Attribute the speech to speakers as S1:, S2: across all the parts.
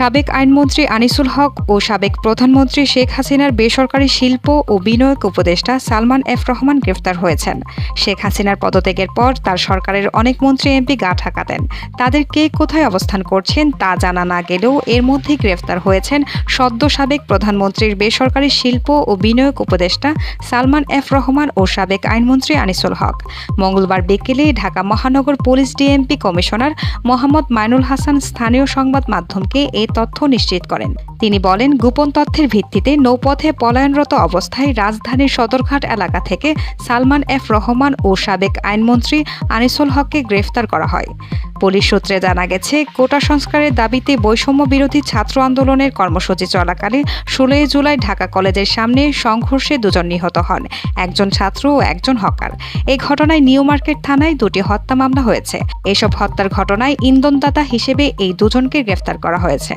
S1: সাবেক আইনমন্ত্রী আনিসুল হক ও সাবেক প্রধানমন্ত্রী শেখ হাসিনার বেসরকারি শিল্প ও বিনিয়োগ উপদেষ্টা সালমান এফ রহমান গ্রেফতার হয়েছেন। শেখ হাসিনার পদত্যাগের পর তার সরকারের অনেক মন্ত্রী এমপি গা ঢাকা দেন তাদের কে কোথায় অবস্থান করছেন তা জানা না গেলেও এর মধ্যেই গ্রেফতার হয়েছেন সদ্য সাবেক প্রধানমন্ত্রীর বেসরকারি শিল্প ও বিনিয়োগ উপদেষ্টা সালমান এফ রহমান ও সাবেক আইনমন্ত্রী আনিসুল হক। মঙ্গলবার বিকেলে ঢাকা মহানগর police DMP commissioner Mohammad Mainul Hasan স্থানীয় সংবাদ মাধ্যমকে এই তথ্য নিশ্চিত করেন। তিনি বলেন, গোপন তথ্যের ভিত্তিতে নৌপথে পলায়নরত অবস্থায় রাজধানীর সদরঘাট এলাকা থেকে সালমান এফ রহমান ও সাবেক আইনমন্ত্রী আনিসুল হককে গ্রেফতার করা হয়। পুলিশ সূত্রে জানা গেছে, কোটা সংস্কারের দাবিতে বৈষম্য বিরোধী ছাত্র আন্দোলনের কর্মসূচি চলাকালে ষোলোই জুলাই ঢাকা কলেজের সামনে সংঘর্ষে দুজন নিহত হন, একজন ছাত্র ও একজন হকার। এই ঘটনায় নিউ মার্কেট থানায় দুটি হত্যা মামলা হয়েছে। এসব হত্যার ঘটনায় ইন্ধনদাতা হিসেবে এই দুজনকে গ্রেফতার করা হয়েছে।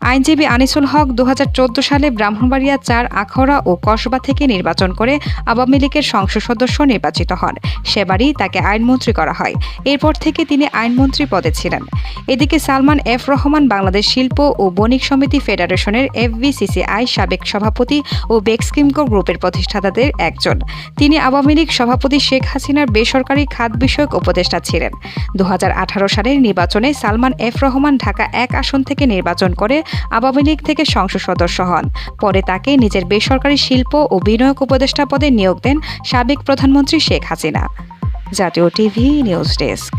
S1: আইনজীবী আনিসুল হক দু হাজার চোদ্দ সালে ব্রাহ্মণবাড়িয়া চার আখড়া ও কসবা থেকে নির্বাচন করে আওয়ামী লীগের সংসদ সদস্য নির্বাচিত হন। সেবারই তাকে আইনমন্ত্রী করা হয়। এরপর থেকে তিনি আইনমন্ত্রী পদে ছিলেন। এদিকে সালমান এফ রহমান বাংলাদেশ শিল্প ও বণিক সমিতি ফেডারেশনের এফবিসিসিআই সাবেক সভাপতি ও বেক্সকিমকো গ্রুপের প্রতিষ্ঠাতাদের একজন। তিনি আওয়ামী লীগ সভাপতি শেখ হাসিনার বেসরকারি খাত বিষয়ক উপদেষ্টা ছিলেন। দু হাজার আঠারো সালের নির্বাচনে সালমান এফ রহমান ঢাকা এক আসন থেকে নির্বাচন করে আওয়ামী লীগ থেকে সংসদ সদস্য হন। পরে তাকে নিজের বেসরকারি শিল্প ও বিনিয়োগ উপদেষ্টা পদে নিয়োগ দেন সাবেক প্রধানমন্ত্রী শেখ হাসিনা। জাতীয় টিভি নিউজ ডেস্ক।